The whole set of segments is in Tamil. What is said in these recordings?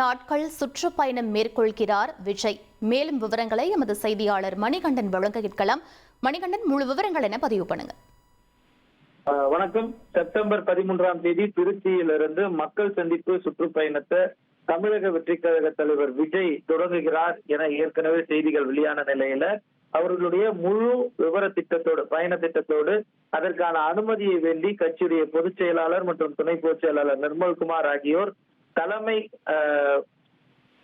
நாட்கள் சுற்றுப்பயணம் மேற்கொள்கிறார் விஜய். மேலும் விவரங்களை எமது செய்தியாளர் மணிகண்டன் வழங்க கேட்கலாம் மணிகண்டன் முழு விவரங்கள் என பதிவு பண்ணுங்க. வணக்கம். செப்டம்பர் பதிமூன்றாம் தேதி திருச்சியிலிருந்து மக்கள் சந்திப்பு சுற்றுப்பயணத்தை தமிழக வெற்றி கழக தலைவர் விஜய் தொடங்குகிறார் என ஏற்கனவே செய்திகள் வெளியான நிலையில அவர்களுடைய முழு விவர திட்டத்தோடு பயண திட்டத்தோடு அதற்கான அனுமதியை வேண்டி கட்சியுடைய பொதுச் செயலாளர் மற்றும் துணை பொதுச் செயலாளர் நிர்மல்குமார் ஆகியோர் தலைமை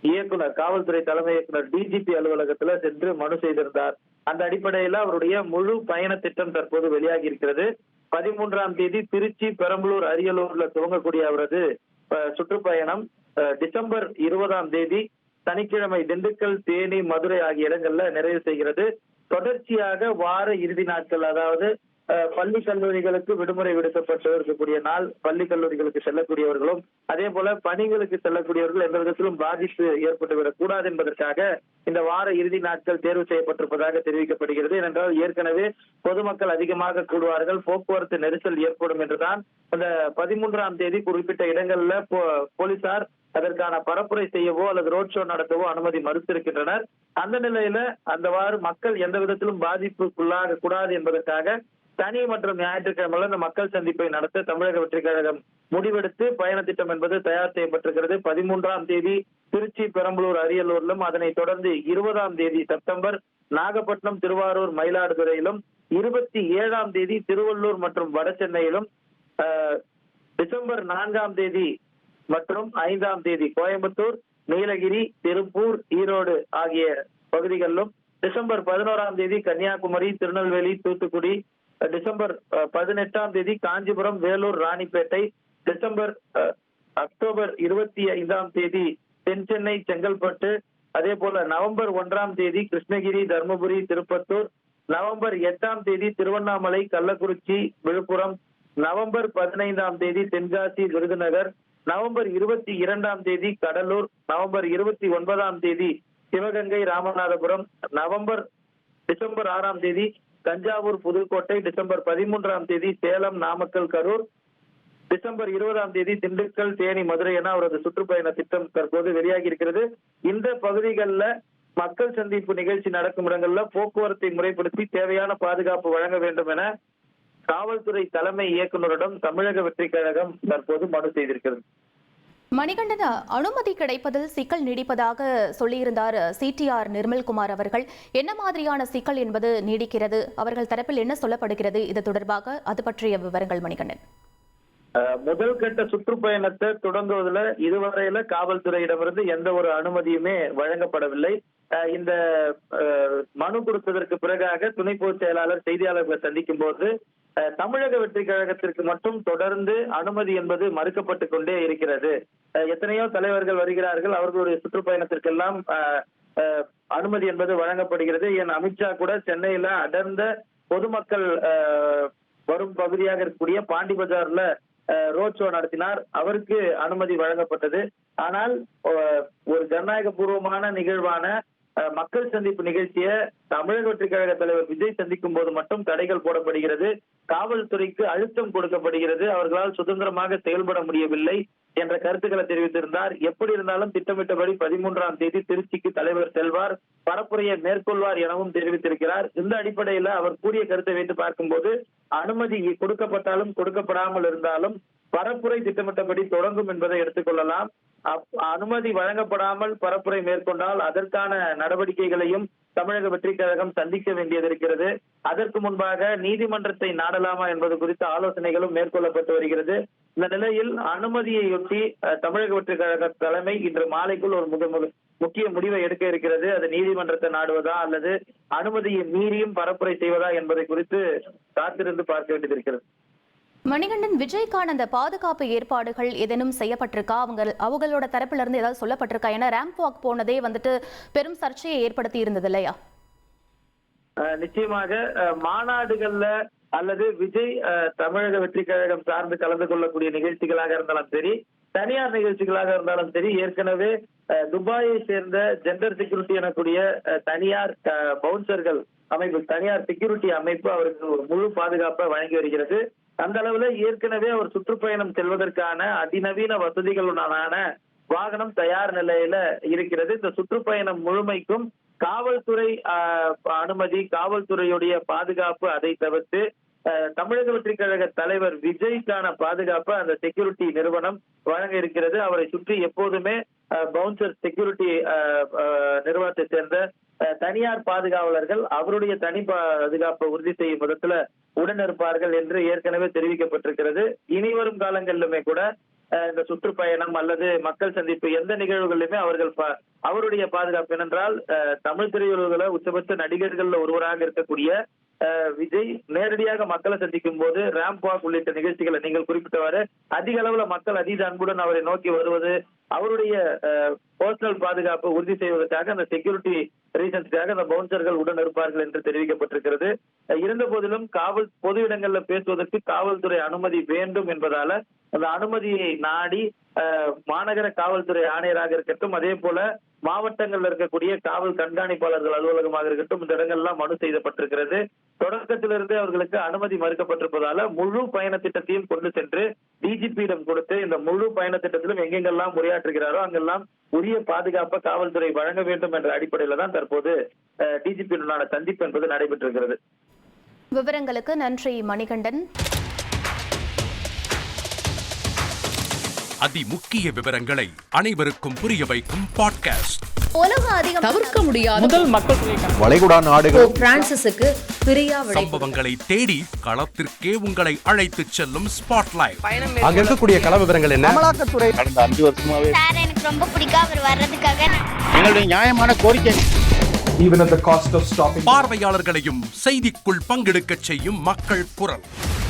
இயக்குனர் காவல்துறை தலைமை இயக்குனர் டிஜிபி அலுவலகத்துல சென்று மனு செய்திருந்தார். அந்த அடிப்படையில அவருடைய முழு பயண திட்டம் தற்போது வெளியாகி இருக்கிறது பதிமூன்றாம் தேதி திருச்சி பெரம்பலூர் அரியலூர்ல துவங்கக்கூடிய அவரது சுற்றுப்பயணம் டிசம்பர் இருபதாம் தேதி சனிக்கிழமை திண்டுக்கல் தேனி மதுரை ஆகிய இடங்கள்ல நிறைவு செய்கிறது. தொடர்ச்சியாக வார இறுதி நாட்கள் அதாவது பள்ளி கல்லூரிகளுக்கு விடுமுறை விடுக்கப்பட்டு இருக்கக்கூடிய நாள் பள்ளி கல்லூரிகளுக்கு செல்லக்கூடியவர்களும் அதே போல பணிகளுக்கு செல்லக்கூடியவர்கள் எந்த விதத்திலும் பாதிப்பு ஏற்பட்டுவிடக் கூடாது என்பதற்காக இந்த வார இறுதி நாட்கள் தேர்வு செய்யப்பட்டிருப்பதாக தெரிவிக்கப்படுகிறது. ஏனென்றால் ஏற்கனவே பொதுமக்கள் அதிகமாக கூடுவார்கள் போக்குவரத்து நெரிசல் ஏற்படும் என்றுதான் அந்த பதிமூன்றாம் தேதி குறிப்பிட்ட இடங்கள்ல போ- போலீசார் அதற்கான பரப்புரை செய்யவோ அல்லது ரோட் ஷோ நடத்தவோ அனுமதி மறுத்திருக்கின்றனர். அந்த நிலையில அந்தவாறு மக்கள் எந்த விதத்திலும் பாதிப்புக்குள்ளாக கூடாது என்பதற்காக சனி மற்றும் ஞாயிற்றுக்கிழமை இந்த மக்கள் சந்திப்பை நடத்த தமிழக வெற்றிக் கழகம் முடிவெடுத்து பயண திட்டம் என்பது தயார் செய்யப்பட்டிருக்கிறது. பதிமூன்றாம் தேதி திருச்சி பெரம்பலூர் அரியலூரிலும் அதனைத் தொடர்ந்து இருபதாம் தேதி செப்டம்பர் நாகப்பட்டினம் திருவாரூர் மயிலாடுதுறையிலும் இருபத்தி ஏழாம் தேதி திருவள்ளூர் மற்றும் வடசென்னையிலும் ஆஹ், டிசம்பர் நான்காம் தேதி மற்றும் ஐந்தாம் தேதி கோயம்புத்தூர் நீலகிரி திருப்பூர் ஈரோடு ஆகிய பகுதிகளிலும் டிசம்பர் பதினோராம் தேதி கன்னியாகுமரி திருநெல்வேலி தூத்துக்குடி டிசம்பர் பதினெட்டாம் தேதி காஞ்சிபுரம் வேலூர் ராணிப்பேட்டை டிசம்பர் அக்டோபர் இருபத்தி ஐந்தாம் தேதி தென் சென்னை செங்கல்பட்டு அதே போல நவம்பர் ஒன்றாம் தேதி கிருஷ்ணகிரி தர்மபுரி திருப்பத்தூர் நவம்பர் எட்டாம் தேதி திருவண்ணாமலை கள்ளக்குறிச்சி விழுப்புரம் நவம்பர் பதினைந்தாம் தேதி தென்காசி விருதுநகர் நவம்பர் இருபத்தி இரண்டாம் தேதி கடலூர் நவம்பர் இருபத்தி ஒன்பதாம் தேதி சிவகங்கை ராமநாதபுரம் நவம்பர் டிசம்பர் ஆறாம் தேதி தஞ்சாவூர் புதுக்கோட்டை டிசம்பர் பதிமூன்றாம் தேதி சேலம் நாமக்கல் கரூர். டிசம்பர் இருபதாம் தேதி திண்டுக்கல் தேனி மதுரை என அவரது சுற்றுப்பயண திட்டம் தற்போது வெளியாகி இருக்கிறது. இந்த பகுதிகளில் மக்கள் சந்திப்பு நிகழ்ச்சி நடக்கும் இடங்கள்ல போக்குவரத்தை முறைப்படுத்தி தேவையான பாதுகாப்பு வழங்க வேண்டும் என காவல்துறை தலைமை இயக்குநரிடம் தமிழக வெற்றி கழகம் தற்போது மனு செய்திருக்கிறது. மணிகண்டன் அனுமதி கிடைப்பதில் சிக்கல் நீடிப்பதாக சொல்லியிருந்தார் சிடிஆர் நிர்மல்குமார் அவர்கள். என்ன மாதிரியான சிக்கல் என்பது நீடிக்கிறது? அவர்கள் தரப்பில் என்ன சொல்லப்படுகிறது? இது தொடர்பாக அது பற்றிய விவரங்கள் மணிகண்டன். முதல் கட்ட சுற்றுப்பயணத்தை தொடங்குவதில் இதுவரையில காவல்துறையிடமிருந்து எந்த ஒரு அனுமதியுமே வழங்கப்படவில்லை. அஹ், இந்த மனு கொடுத்ததற்கு பிறகாக துணை பொதுச் செயலாளர் செய்தியாளர்களை சந்திக்கும் போது தமிழக வெற்றி கழகத்திற்கு மட்டும் தொடர்ந்து அனுமதி என்பது மறுக்கப்பட்டு கொண்டே இருக்கிறது. எத்தனையோ தலைவர்கள் வருகிறார்கள். அவர்களுடைய சுற்றுப்பயணத்திற்கெல்லாம் அஹ், அனுமதி என்பது வழங்கப்படுகிறது. என் அமித்ஷா கூட சென்னையில அடர்ந்த பொதுமக்கள் வரும் பகுதியாக இருக்கக்கூடிய பாண்டி பஜார்ல ரோட் ஷோ நடத்தினார். அவருக்கு அனுமதி வழங்கப்பட்டது. ஆனால் ஒரு ஜனநாயக பூர்வமான நிகழ்வான மக்கள் சந்திப்பு நிகழ்ச்சியை தமிழக வெற்றி கழக தலைவர் விஜய் சந்திக்கும் போது மட்டும் தடைகள் போடப்படுகிறது. காவல்துறைக்கு அழுத்தம் கொடுக்கப்படுகிறது. அவர்களால் சுதந்திரமாக செயல்பட முடியவில்லை என்ற கருத்துக்களை தெரிவித்திருந்தார். எப்படி இருந்தாலும் திட்டமிட்டபடி பதிமூன்றாம் தேதி திருச்சிக்கு தலைவர் செல்வார். பரப்புரையை மேற்கொள்வார் எனவும் தெரிவித்திருக்கிறார். இந்த அடிப்படையில அவர் கூறிய கருத்தை வைத்து பார்க்கும்போது அனுமதி கொடுக்கப்பட்டாலும் கொடுக்கப்படாமல் இருந்தாலும் பரப்புரை திட்டமிட்டபடி தொடங்கும் என்பதை எடுத்துக்கொள்ளலாம் அனுமதி வழங்கப்படாமல் பரப்புரை மேற்கொண்டால் அதற்கான நடவடிக்கைகளையும் தமிழக வெற்றிக் கழகம் சந்திக்க வேண்டியது இருக்கிறது. அதற்கு முன்பாக நீதிமன்றத்தை நாடலாமா என்பது குறித்த ஆலோசனைகளும் மேற்கொள்ளப்பட்டு வருகிறது. இந்த நிலையில் அனுமதியையொட்டி தமிழக வெற்றிக் கழக தலைமை இன்று மாலைக்குள் ஒரு முக முக- முக்கிய முடிவை எடுக்க இருக்கிறது. அது நீதிமன்றத்தை நாடுவதா அல்லது அனுமதியை மீறியும் பரப்புரை செய்வதா என்பதை குறித்து காத்திருந்து பார்க்க வேண்டியது இருக்கிறது. மணிகண்டன் விஜய்க்கான அந்த பாதுகாப்பு ஏற்பாடுகள் ஏதேனும் செய்யப்பட்டிருக்கா? அவங்க அவங்களோட தரப்புல இருந்து ஏதாவது சொல்லப்பட்டிருக்கா? ஏன்னா ரேம்ப் வாக் போனதே வந்துட்டு பெரும் சர்ச்சையை ஏற்படுத்தி இருந்தது இல்லையா? நிச்சயமாக மாநாடுகள்ல அல்லது விஜய் அஹ், தமிழக வெற்றி கழகம் சார்ந்து கலந்து கொள்ளக்கூடிய நிகழ்ச்சிகளாக இருந்தாலும் சரி தனியார் நிகழ்ச்சிகளாக இருந்தாலும் சரி ஏற்கனவே துபாயை சேர்ந்த ஜெண்டர் செக்யூரிட்டி எனக்கூடிய தனியார் அஹ், பவுன்சர்கள் அமைப்பு தனியார் செக்யூரிட்டி அமைப்பு அவருக்கு ஒரு முழு பாதுகாப்பை வழங்கி வருகிறது. அந்த அளவுல ஏற்கனவே அவர் சுற்றுப்பயணம் செல்வதற்கான அதிநவீன வசதிகளுடனான வாகனம் தயார் நிலையில இருக்கிறது. இந்த சுற்றுப்பயணம் முழுமைக்கும் காவல்துறை அனுமதி காவல்துறையுடைய பாதுகாப்பு அதை தவிர்த்து தமிழக வெற்றி கழக தலைவர் விஜய்க்கான பாதுகாப்பு அந்த செக்யூரிட்டி நிறுவனம் வழங்க இருக்கிறது. அவரை சுற்றி எப்போதுமே பவுன்சர் செக்யூரிட்டி நிறுவனத்தை சேர்ந்த தனியார் பாதுகாவலர்கள் அவருடைய தனி பாதுகாப்பை உறுதி செய்யும் விதத்துல உடன் இருப்பார்கள் என்று ஏற்கனவே தெரிவிக்கப்பட்டிருக்கிறது. இனி வரும் காலங்களிலுமே கூட இந்த சுற்றுப்பயணம் அல்லது மக்கள் சந்திப்பு எந்த நிகழ்வுகளிலுமே அவர்கள் பா- அவருடைய பாதுகாப்பு ஏனென்றால் அஹ், தமிழ் திரையுலகில் உச்சபட்ச நடிகர்கள்ல ஒருவராக இருக்கக்கூடிய விஜய் நேரடியாக மக்களை சந்திக்கும் போது ரேம்ப் வாக் உள்ளிட்ட நிகழ்ச்சிகளை நீங்கள் குறிப்பிட்டவாறு அதிக அளவுல மக்கள் அதீத அன்புடன் அவரை நோக்கி வருவது அவருடைய பர்சனல் பாதுகாப்பு உறுதி செய்வதற்காக அந்த செக்யூரிட்டி ரீசன்ஸ்க்காக அந்த பவுன்சர்கள் உடன் இருப்பார்கள் என்று தெரிவிக்கப்பட்டிருக்கிறது. இருந்த போதிலும் காவல் பொது இடங்கள்ல பேசுவதற்கு காவல்துறை அனுமதி வேண்டும் என்பதால அந்த அனுமதியை நாடி மாநகர காவல்துறை ஆணையராக இருக்கட்டும் அதே போல மாவட்டங்கள்ல இருக்கக்கூடிய காவல் கண்காணிப்பாளர்கள் அலுவலகமாக இருக்கட்டும் இந்த இடங்கள்லாம் மனு செய்யப்பட்டிருக்கிறது தொடக்கத்திலிருந்தே அவர்களுக்கு அனுமதி மறுக்கப்பட்டிருப்பதால முழு பயண திட்டத்தையும் கொண்டு சென்று டிஜிபியிடம் கொடுத்து இந்த முழு பயண திட்டத்திலும் எங்கெங்கெல்லாம் உரையாற்றுகிறாரோ அங்கெல்லாம் உரிய பாதுகாப்பை காவல்துறை வழங்க வேண்டும் என்ற அடிப்படையில தான் தற்போது டிஜிபியுடனான சந்திப்பு என்பது நடைபெற்றிருக்கிறது. விவரங்களுக்கு நன்றி மணிகண்டன். அதி முக்கிய விவரங்களை அனைவருக்கும் புரிய வைக்கும் பாட்காஸ்ட் தவிர்க்க முடியாத முதல் மக்கள். வளைகுடா நாடுகள். பிரான்சிஸுக்கு சம்பவங்களை தேடி களத்திற்கே உங்களை அழைத்துச் செல்லும் ஸ்பாட்லைட் அங்க இருக்கக்கூடிய கள விவரங்கள் என்ன? அமலாக்கத்துறை கடந்த அஞ்சு வருஷமாவே. சார் எனக்கு ரொம்ப பிடிக்கும் அவர் வர்றதுக்காக. எங்களுடைய நியாயமான கோரிக்கை. Even at the cost of stopping. பார்வையாளர்களையும் செய்திக்குள் பங்கெடுக்கச் செய்யும் மக்கள் குரல்.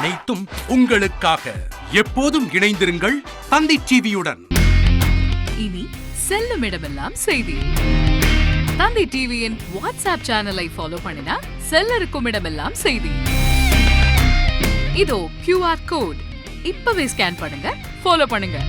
அனைத்தும் உங்களுக்காக. எப்போதும் இணைந்திருங்கள் தந்தி டிவியுடன். இனி செல்லும் இடமெல்லாம் செய்தி. தந்தி டிவியின் வாட்ஸ்அப் சேனலை ஃபாலோ பண்ணினா செல்ல இருக்கும் இடமெல்லாம் செய்தி. இதோ கியூஆர் கோட் இப்பவே ஸ்கேன் பண்ணுங்க ஃபாலோ பண்ணுங்க.